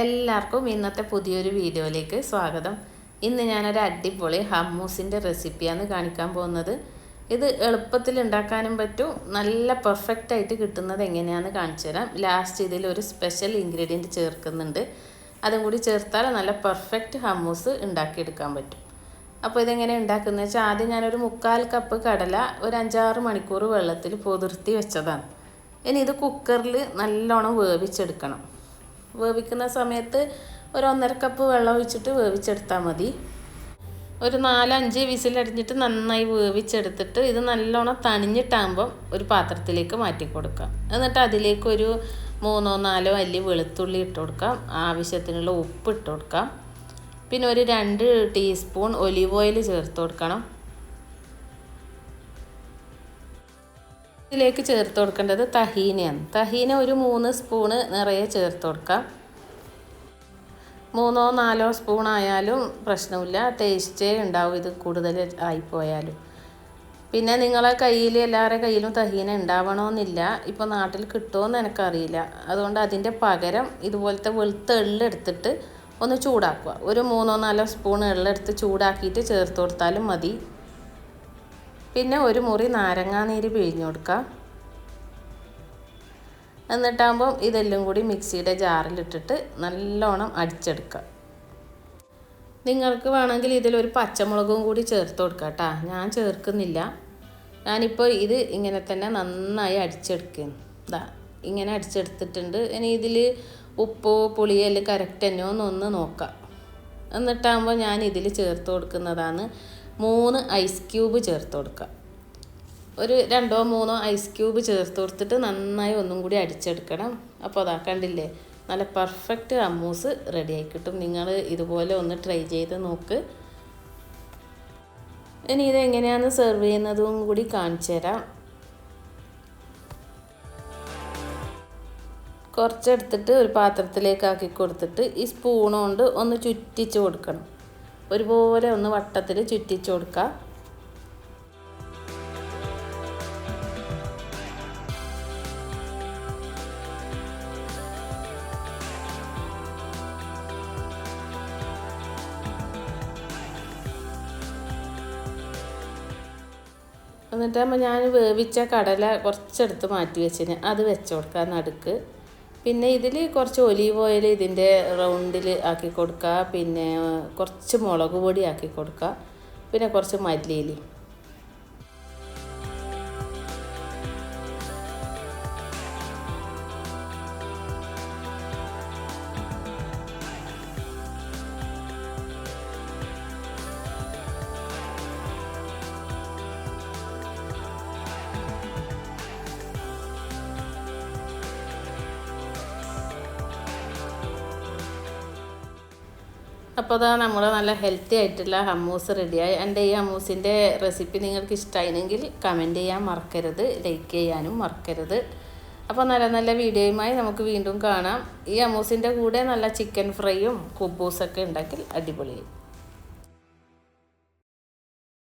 എല്ലാവർക്കും ഇന്നത്തെ പുതിയൊരു വീഡിയോയിലേക്ക് സ്വാഗതം. ഇന്ന് ഞാനൊരു അടിപൊളി ഹമ്മൂസിന്റെ റെസിപ്പിയാണ് കാണിക്കാൻ പോകുന്നത്. ഇത് എളുപ്പത്തിൽ ഉണ്ടാക്കാനും പറ്റും. നല്ല പെർഫെക്റ്റ് ആയിട്ട് കിട്ടുന്നത് എങ്ങനെയാണെന്ന് കാണിച്ചു തരാം. ലാസ്റ്റ് ഇതിൽ ഒരു സ്പെഷ്യൽ ഇൻഗ്രീഡിയന്റ് ചേർക്കുന്നുണ്ട്. അതും കൂടി ചേർത്താൽ നല്ല പെർഫെക്റ്റ് ഹമ്മൂസ് ഉണ്ടാക്കിയെടുക്കാൻ പറ്റും. അപ്പോൾ ഇതെങ്ങനെ ഉണ്ടാക്കുന്നത് വെച്ചാൽ ആദ്യം ഞാനൊരു മുക്കാൽ കപ്പ് കടല ഒരു അഞ്ചാറ് മണിക്കൂർ വെള്ളത്തിൽ പൊതിർത്തി വെച്ചതാണ്. ഇനി ഇത് കുക്കറിൽ നല്ലോണം വേവിച്ചെടുക്കണം. വേവിക്കുന്ന സമയത്ത് ഒരു ഒന്നര കപ്പ് വെള്ളം ഒഴിച്ചിട്ട് വേവിച്ചെടുത്താൽ മതി. ഒരു നാലഞ്ച് വിസിലടിഞ്ഞിട്ട് നന്നായി വേവിച്ചെടുത്തിട്ട് ഇത് നല്ലോണം തണിഞ്ഞിട്ടാകുമ്പം ഒരു പാത്രത്തിലേക്ക് മാറ്റി കൊടുക്കാം. എന്നിട്ട് അതിലേക്ക് ഒരു മൂന്നോ നാലോ അല്ലി വെളുത്തുള്ളി ഇട്ട് കൊടുക്കാം. ആവശ്യത്തിനുള്ള ഉപ്പ് ഇട്ട് കൊടുക്കാം. പിന്നെ ഒരു രണ്ട് ടീസ്പൂൺ ഒലിവ് ഓയിൽ ചേർത്ത് കൊടുക്കണം. ഇതിലേക്ക് ചേർത്ത് കൊടുക്കേണ്ടത് തഹീനയാണ്. തഹീന ഒരു മൂന്ന് സ്പൂണ് നിറയെ ചേർത്ത് കൊടുക്കാം. മൂന്നോ നാലോ സ്പൂൺ ആയാലും പ്രശ്നമില്ല. ടേസ്റ്റേ ഉണ്ടാവും ഇത് കൂടുതൽ ആയിപ്പോയാലും. പിന്നെ നിങ്ങളെ കയ്യിൽ എല്ലാവരുടെ കയ്യിലും തഹീന ഉണ്ടാവണമെന്നില്ല. ഇപ്പോൾ നാട്ടിൽ കിട്ടുമോയെന്ന് എനിക്കറിയില്ല. അതുകൊണ്ട് അതിന്റെ പകരം ഇതുപോലത്തെ വെളുത്ത എള്ളെടുത്തിട്ട് ഒന്ന് ചൂടാക്കുക. ഒരു മൂന്നോ നാലോ സ്പൂൺ എള്ളെടുത്ത് ചൂടാക്കിയിട്ട് ചേർത്ത് കൊടുത്താലും മതി. പിന്നെ ഒരു മുറി നാരങ്ങാനീര് പിഴിഞ്ഞു കൊടുക്കുക എന്നിട്ടാകുമ്പം ഇതെല്ലാം കൂടി മിക്സിയുടെ ജാറിലിട്ടിട്ട് നല്ലോണം അടിച്ചെടുക്കുക. നിങ്ങൾക്ക് വേണമെങ്കിൽ ഇതിലൊരു പച്ചമുളകും കൂടി ചേർത്ത് കൊടുക്കുക കേട്ടോ. ഞാൻ ചേർക്കുന്നില്ല. ഞാനിപ്പോൾ ഇത് ഇങ്ങനെ തന്നെ നന്നായി അടിച്ചെടുക്കുന്നു ഇതാ ഇങ്ങനെ അടിച്ചെടുത്തിട്ടുണ്ട്. ഇനി ഇതിൽ ഉപ്പോ പുളിയോ അല്ലെങ്കിൽ കറക്റ്റ് എന്നോ ഒന്ന് നോക്കാം. എന്നിട്ടാകുമ്പോൾ ഞാൻ ഇതിൽ ചേർത്ത് കൊടുക്കുന്നതാണ് മൂന്ന് ഐസ് ക്യൂബ് ചേർത്ത് കൊടുക്കുക. ഒരു രണ്ടോ മൂന്നോ ഐസ് ക്യൂബ് ചേർത്ത് കൊടുത്തിട്ട് നന്നായി ഒന്നും കൂടി അടിച്ചെടുക്കണം. അപ്പോൾ അതാ കണ്ടില്ലേ നല്ല പെർഫെക്റ്റ് അമ്മൂസ് റെഡി ആയി കിട്ടും. നിങ്ങൾ ഇതുപോലെ ഒന്ന് ട്രൈ ചെയ്ത് നോക്ക്. ഇനി ഇതെങ്ങനെയാണ് സെർവ് ചെയ്യുന്നതും കൂടി കാണിച്ചു തരാം. കുറച്ചെടുത്തിട്ട് ഒരു പാത്രത്തിലേക്ക് ആക്കി കൊടുത്തിട്ട് ഈ സ്പൂൺ കൊണ്ട് ഒന്ന് ചുറ്റിച്ച് കൊടുക്കണം. ഒരുപോലെ ഒന്ന് വട്ടത്തിൽ ചുറ്റിച്ചു കൊടുക്കുക എന്നിട്ടാകുമ്പോൾ ഞാൻ വേവിച്ച കടല കുറച്ചെടുത്ത് മാറ്റി വെച്ചിന്. അത് വെച്ച് കൊടുക്കുക നടുക്ക്. പിന്നെ ഇതിൽ കുറച്ച് ഒലീവ് ഓയിൽ ഇതിന്റെ റൗണ്ടിൽ ആക്കി കൊടുക്കുക പിന്നെ കുറച്ച് മുളക് പൊടി ആക്കി കൊടുക്കുക പിന്നെ കുറച്ച് മല്ലിയിലി. അപ്പോൾ അതാ നമ്മൾ നല്ല ഹെൽത്തി ആയിട്ടുള്ള ഹമ്മൂസ് റെഡിയായി എന്റെ ഈ ഹമ്മൂസിന്റെ റെസിപ്പി നിങ്ങൾക്ക് ഇഷ്ടമായിരുന്നെങ്കിൽ കമന്റ് ചെയ്യാൻ മറക്കരുത് ലൈക്ക് ചെയ്യാനും മറക്കരുത്. അപ്പോൾ നല്ല നല്ല വീഡിയോയുമായി നമുക്ക് വീണ്ടും കാണാം. ഈ ഹമ്മൂസിന്റെ കൂടെ നല്ല ചിക്കൻ ഫ്രൈയും കുബൂസൊക്കെ ഉണ്ടാക്കി അടിപൊളിയായി